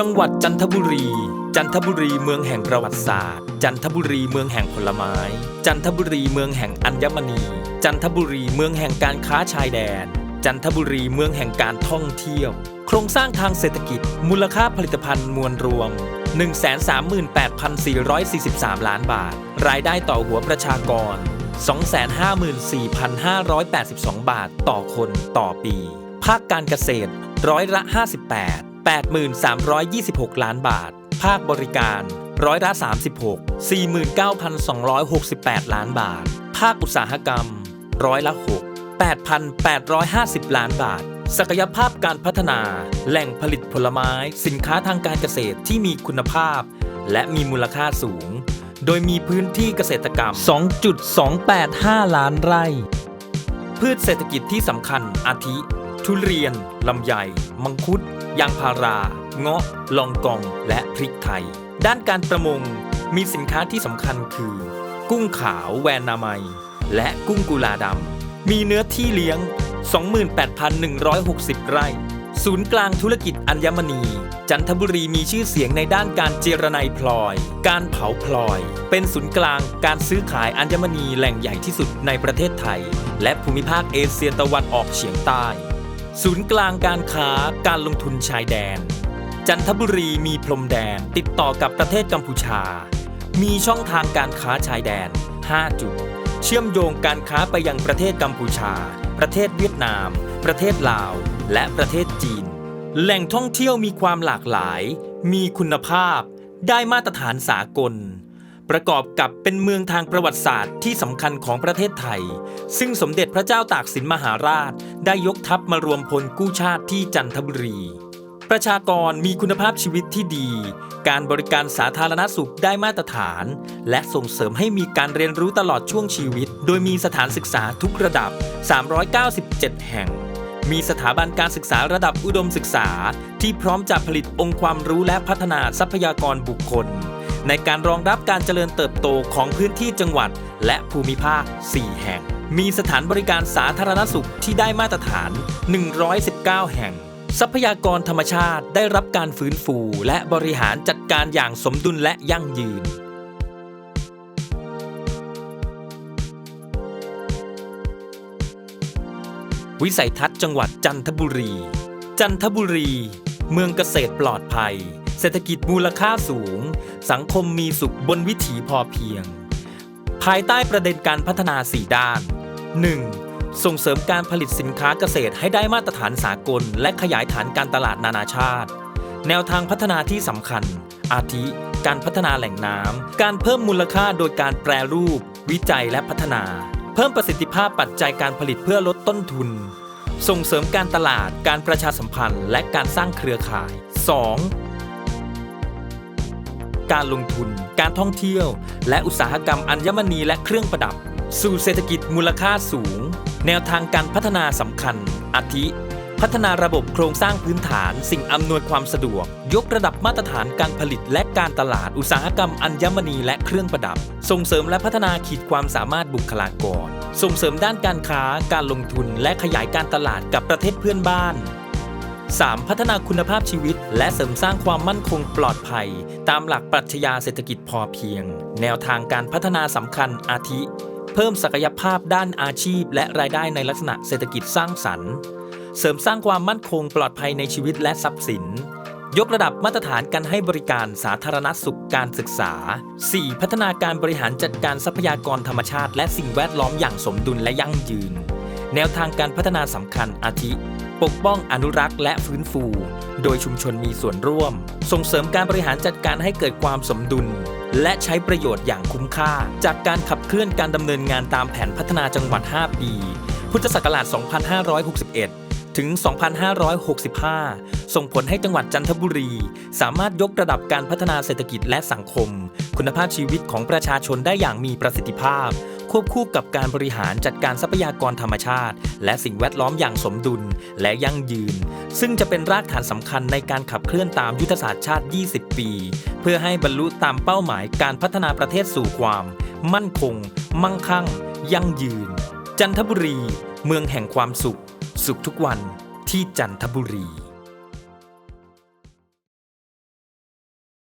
จังหวัดจันทบุรี จันทบุรีเมืองแห่งประวัติศาสตร์ จันทบุรีเมืองแห่งผลไม้ จันทบุรีเมืองแห่งอัญมณี จันทบุรีเมืองแห่งการค้าชายแดน จันทบุรีเมืองแห่งการท่องเที่ยว โครงสร้างทางเศรษฐกิจ มูลค่าผลิตภัณฑ์มวลรวม 138,443 ล้านบาท รายได้ต่อหัวประชากร 254,582 บาทต่อคนต่อปี ภาคการเกษตรร้อยละ 58 83,26 ล้านบาท ภาคบริการร้อยละ36 49,268 ล้านบาท ภาคอุตสาหกรรม ร้อยละ6 8,850 ล้านบาท ศักยภาพการพัฒนา แหล่งผลิตผลไม้ สินค้าทางการเกษตรที่มีคุณภาพ และมีมูลค่าสูง โดยมีพื้นที่เกษตรกรรม 2.285 ล้านไร่ พืชเศรษฐกิจที่สำคัญอาทิ ทุเรียน ลำไย มังคุด ยางพารา เงาะ ลองกอง และพริกไทย ด้านการประมง มีสินค้าที่สำคัญคือ กุ้งขาวแวนนามัยและกุ้งกุลาดำ มีเนื้อที่เลี้ยง 28,160 ไร่ ศูนย์กลางธุรกิจอัญมณี จันทบุรีมีชื่อเสียงในด้านการเจรไนพลอย การเผาพลอย เป็นศูนย์กลางการซื้อขายอัญมณีแหล่งใหญ่ที่สุดในประเทศไทย และภูมิภาคเอเชียตะวันออกเฉียงใต้ ศูนย์กลางการค้าการลงทุนชายแดน จันทบุรีมีพรมแดนติดต่อกับประเทศกัมพูชา มีช่องทางการค้าชายแดน 5 จุด เชื่อมโยงการค้าไปยังประเทศกัมพูชา ประเทศเวียดนาม ประเทศลาว และประเทศจีน แหล่งท่องเที่ยวมีความหลากหลาย มีคุณภาพ ได้มาตรฐานสากล ประกอบกับเป็นเมืองทางประวัติศาสตร์ที่สำคัญของประเทศไทย ซึ่งสมเด็จพระเจ้าตากสินมหาราช ได้ยกทัพมารวมพลกู้ชาติที่จันทบุรี ประชากรมีคุณภาพชีวิตที่ดี การบริการสาธารณสุขได้มาตรฐาน และส่งเสริมให้มีการเรียนรู้ตลอดช่วงชีวิต โดยมีสถานศึกษาทุกระดับ 397 แห่ง มีสถาบันการศึกษาระดับอุดมศึกษา ที่พร้อมจะผลิตองค์ความรู้และพัฒนาทรัพยากรบุคคล ในการรองรับการเจริญเติบโตของพื้นที่จังหวัด และภูมิภาค 4 แห่ง มีสถานบริการสาธารณสุขที่ได้มาตรฐาน 119 แห่ง ทรัพยากรธรรมชาติได้รับการฟื้นฟูและบริหารจัดการอย่างสมดุลและยั่งยืน วิสัยทัศน์จังหวัดจันทบุรี จันทบุรี เมืองเกษตรปลอดภัย เศรษฐกิจมูลค่าสูง สังคมมีสุขบนวิถีพอเพียง ภายใต้ประเด็นการพัฒนา 4 ด้าน 1. ส่งเสริมการผลิตสินค้าเกษตรให้ได้มาตรฐานสากล และขยายฐานการตลาดนานาชาติ แนวทางพัฒนาที่สำคัญ อาทิ การพัฒนาแหล่งน้ำ การเพิ่มมูลค่าโดยการแปรรูป วิจัยและพัฒนา เพิ่มประสิทธิภาพปัจจัยการผลิตเพื่อลดต้นทุน ส่งเสริมการตลาด การประชาสัมพันธ์ และการสร้างเครือข่าย 2. การลงทุน การท่องเที่ยว และอุตสาหกรรมอัญมณีและเครื่องประดับ สู่เศรษฐกิจมูลค่าสูง แนวทางการพัฒนาสำคัญ อาทิ พัฒนาระบบโครงสร้างพื้นฐาน สิ่งอำนวยความสะดวก ยกระดับมาตรฐานการผลิตและการตลาดอุตสาหกรรมอัญมณีและเครื่องประดับ ส่งเสริมและพัฒนาขีดความสามารถบุคลากร ส่งเสริมด้านการค้า การลงทุน และขยายการตลาดกับประเทศเพื่อนบ้าน 3. พัฒนาคุณภาพชีวิต และเสริมสร้างความมั่นคงปลอดภัย ตามหลักปรัชญาเศรษฐกิจพอเพียง แนวทางการพัฒนาสำคัญอาทิ เพิ่มศักยภาพด้านอาชีพ และรายได้ในลักษณะเศรษฐกิจสร้างสรรค์ เสริมสร้างความมั่นคงปลอดภัยในชีวิตและทรัพย์สิน ยกระดับมาตรฐานการให้บริการสาธารณสุขการศึกษา 4. พัฒนาการบริหารจัดการทรัพยากรธรรมชาติ และสิ่งแวดล้อมอย่างสมดุลและยั่งยืน แนวทางการพัฒนาสำคัญอาทิปกป้องอนุรักษ์และฟื้นฟู โดยชุมชนมีส่วนร่วม ส่งเสริมการบริหารจัดการให้เกิดความสมดุล และใช้ประโยชน์อย่างคุ้มค่า จากการขับเคลื่อนการดำเนินงานตามแผนพัฒนาจังหวัด 5 ปี พุทธศักราช 2561 ถึง 2565 ส่งผลให้จังหวัดจันทบุรี สามารถยกระดับการพัฒนาเศรษฐกิจและสังคม คุณภาพชีวิตของประชาชนได้อย่างมีประสิทธิภาพ ควบคู่กับการบริหารจัดการทรัพยากรธรรมชาติ และสิ่งแวดล้อมอย่างสมดุลและยั่งยืน ซึ่งจะเป็นรากฐานสำคัญในการขับเคลื่อนตามยุทธศาสตร์ชาติ 20 ปี เพื่อให้บรรลุตามเป้าหมายการพัฒนาประเทศสู่ความ มั่นคง มั่งคั่ง ยั่งยืน จันทบุรี เมืองแห่งความสุข สุขทุกวันที่จันทบุรี